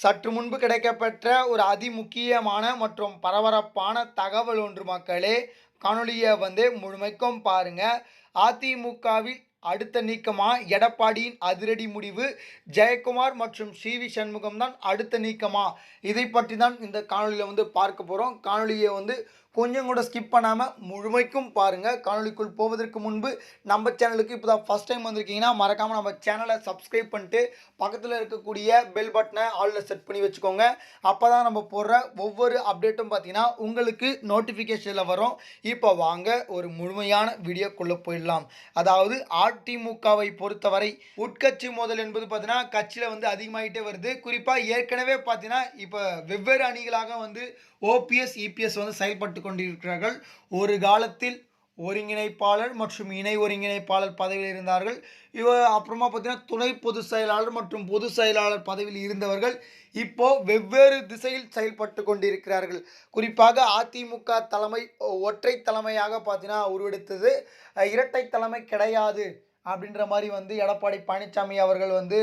சற்று முன்பு கிடைக்கப்பெற்ற ஒரு அதிமுக்கியமான மற்றும் பரபரப்பான தகவல் ஒன்று மக்களே. காணொலியை வந்து முழுமைக்கும் பாருங்க. அதிமுகவில் அடுத்த நீக்கமா? எடப்பாடியின் அதிரடி முடிவு. ஜெயக்குமார் மற்றும் சி வி சண்முகம் தான் அடுத்த நீக்கமாக இதை பற்றி தான் இந்த காணொலியில் வந்து பார்க்க போகிறோம் காணொலியை வந்து கொஞ்சம் கூட ஸ்கிப் பண்ணாமல் முழுமைக்கும் பாருங்கள் காணொலிக்குள் போவதற்கு முன்பு நம்ம சேனலுக்கு இப்போ தான் ஃபஸ்ட் டைம் வந்திருக்கீங்கன்னா மறக்காமல் நம்ம சேனலை சப்ஸ்கிரைப் பண்ணிட்டு பக்கத்தில் இருக்கக்கூடிய பெல் பட்டனை ஆலில் செட் பண்ணி வச்சுக்கோங்க. அப்போ தான் நம்ம போடுற ஒவ்வொரு அப்டேட்டும் பார்த்தீங்கன்னா உங்களுக்கு நோட்டிஃபிகேஷனில் வரும். இப்போ வாங்க ஒரு முழுமையான வீடியோக்குள்ளே போயிடலாம். அதாவது அதிமுகவை பொறுத்தவரை உட்கட்சி மோதல் என்பது பார்த்தீங்கன்னா கட்சியில் வந்து அதிகமாகிட்டே வருது. குறிப்பாக ஏற்கனவே பார்த்தீங்கன்னா இப்போ வெவ்வேறு அணிகளாக வந்து ஓபிஎஸ் இபிஎஸ் வந்து செயல்பட்டு கொண்டிருக்கிறார்கள். ஒரு காலத்தில் ஒருங்கிணைப்பாளர் மற்றும் இணை ஒருங்கிணைப்பாளர் பதவியில் இருந்தார்கள். இவ அப்புறமா பார்த்தீங்கன்னா துணை பொதுச் செயலாளர் மற்றும் பொதுச் செயலாளர் பதவியில் இருந்தவர்கள் இப்போ வெவ்வேறு திசையில் செயல்பட்டு கொண்டிருக்கிறார்கள். குறிப்பாக அதிமுக தலைமை ஒற்றை தலைமையாக பார்த்தீங்கன்னா உருவெடுத்தது. இரட்டை தலைமை கிடையாது. அப்படின்ற மாதிரி வந்து எடப்பாடி பழனிசாமி அவர்கள் வந்து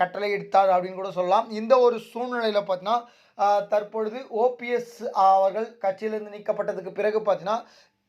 கட்டளை எடுத்தார் அப்படின்னு கூட சொல்லலாம். இந்த ஒரு சூழ்நிலையில் பார்த்தீங்கன்னா தற்பொழுது ஓபிஎஸ் அவர்கள் கட்சியிலிருந்து நீக்கப்பட்டதுக்கு பிறகு பார்த்தீங்கன்னா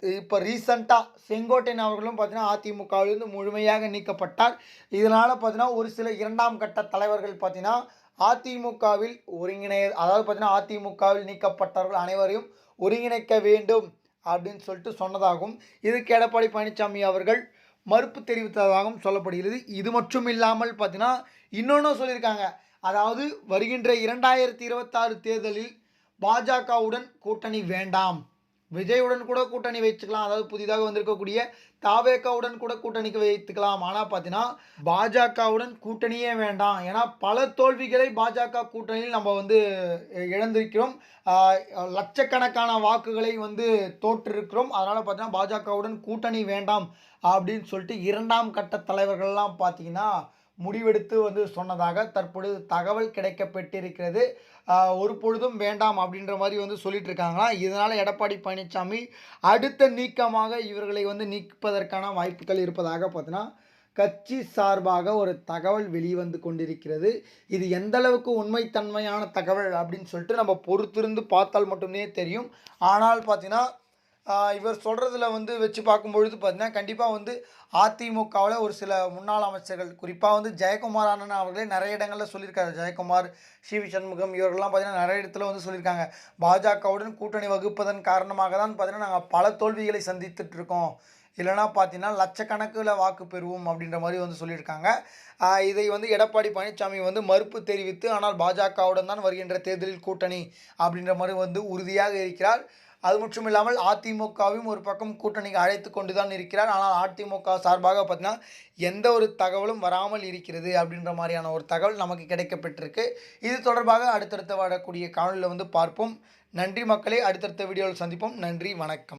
இப்போ ரீசண்டாக செங்கோட்டையன் அவர்களும் பார்த்தீங்கன்னா அதிமுகவிலிருந்து முழுமையாக நீக்கப்பட்டார். இதனால் பார்த்தீங்கன்னா ஒரு சில இரண்டாம் கட்ட தலைவர்கள் பார்த்தீங்கன்னா அதிமுகவில் ஒருங்கிணை அதாவது பார்த்தீங்கன்னா அதிமுகவில் நீக்கப்பட்டவர்கள் அனைவரையும் ஒருங்கிணைக்க வேண்டும் அப்படின்னு சொல்லிட்டு சொன்னதாகும். இதுக்கு எடப்பாடி பழனிசாமி அவர்கள் மறுப்பு தெரிவித்ததாகவும் சொல்லப்படுகிறது. இது மட்டும் இல்லாமல் பார்த்தீங்கன்னா இன்னொன்றும் சொல்லியிருக்காங்க. அதாவது வருகின்ற இரண்டாயிரத்தி இருபத்தாறு தேர்தலில் பாஜகவுடன் கூட்டணி வேண்டாம். விஜயுடன் கூட கூட்டணி வச்சுக்கலாம் அதாவது புதிதாக வந்திருக்கக்கூடிய தாவேக்காவுடன் கூட கூட்டணிக்கு வைத்துக்கலாம். ஆனால் பார்த்தீங்கன்னா பாஜகவுடன் கூட்டணியே வேண்டாம். ஏன்னா பல தோல்விகளை பாஜக கூட்டணியில் நம்ம வந்து இழந்திருக்கிறோம். லட்சக்கணக்கான வாக்குகளை வந்து தோற்றிருக்கிறோம். அதனால் பார்த்தீங்கன்னா பாஜகவுடன் கூட்டணி வேண்டாம் அப்படின்னு சொல்லிட்டு இரண்டாம் கட்ட தலைவர்கள்லாம் பார்த்தீங்கன்னா முடிவெடுத்து வந்து சொன்னதாக தற்பொழுது தகவல் கிடைக்கப்பட்டிருக்கிறது. ஒரு பொழுதும் வேண்டாம் அப்படின்ற மாதிரி வந்து சொல்லிட்டு இருக்காங்களா இதனால் எடப்பாடி பழனிசாமி அடுத்த நீக்கமாக இவர்களை வந்து நீக்குவதற்கான வாய்ப்புகள் இருப்பதாக பார்த்தீங்கன்னா கட்சி சார்பாக ஒரு தகவல் வெளிவந்து கொண்டிருக்கிறது. இது எந்த அளவுக்கு உண்மைத்தன்மையான தகவல் அப்படின்னு சொல்லிட்டு நம்ம பொறுத்திருந்து பார்த்தால் மட்டுமே தெரியும். ஆனால் பார்த்தீங்கன்னா இவர் சொல்கிறதுல வந்து வச்சு பார்க்கும்பொழுது பார்த்தீங்கன்னா கண்டிப்பாக வந்து அதிமுகவில் ஒரு சில முன்னாள் அமைச்சர்கள் குறிப்பாக வந்து ஜெயக்குமார் அண்ணன் அவர்களே நிறைய இடங்களில் சொல்லியிருக்காரு. ஜெயக்குமார் சிவி சண்முகம் இவர்கள்லாம் பார்த்தீங்கன்னா நிறைய இடத்துல வந்து சொல்லியிருக்காங்க. பாஜகவுடன் கூட்டணி வகுப்பதன் காரணமாக தான் பார்த்தீங்கன்னா நாங்கள் பல தோல்விகளை சந்தித்துட்ருக்கோம் இல்லைனா பார்த்தீங்கன்னா லட்சக்கணக்கில் வாக்கு பெறுவோம் அப்படின்ற மாதிரி வந்து சொல்லியிருக்காங்க. இதை வந்து எடப்பாடி பழனிசாமி வந்து மறுப்பு தெரிவித்து ஆனால் பாஜகவுடன் தான் வருகின்ற தேர்தலில் கூட்டணி அப்படின்ற மாதிரி வந்து உறுதியாக இருக்கிறார். அது மட்டும் இல்லாமல் அதிமுகவையும் ஒரு பக்கம் கூட்டணிக்கு அழைத்து கொண்டு தான் இருக்கிறார். ஆனால் அதிமுக சார்பாக பார்த்தீங்கன்னா எந்த ஒரு தகவலும் வராமல் இருக்கிறது அப்படின்ற மாதிரியான ஒரு தகவல் நமக்கு கிடைக்கப்பட்டிருக்கு. இது தொடர்பாக அடுத்தடுத்த வரக்கூடிய காணொலியில் வந்து பார்ப்போம். நன்றி மக்களை அடுத்தடுத்த வீடியோவில் சந்திப்போம். நன்றி வணக்கம்.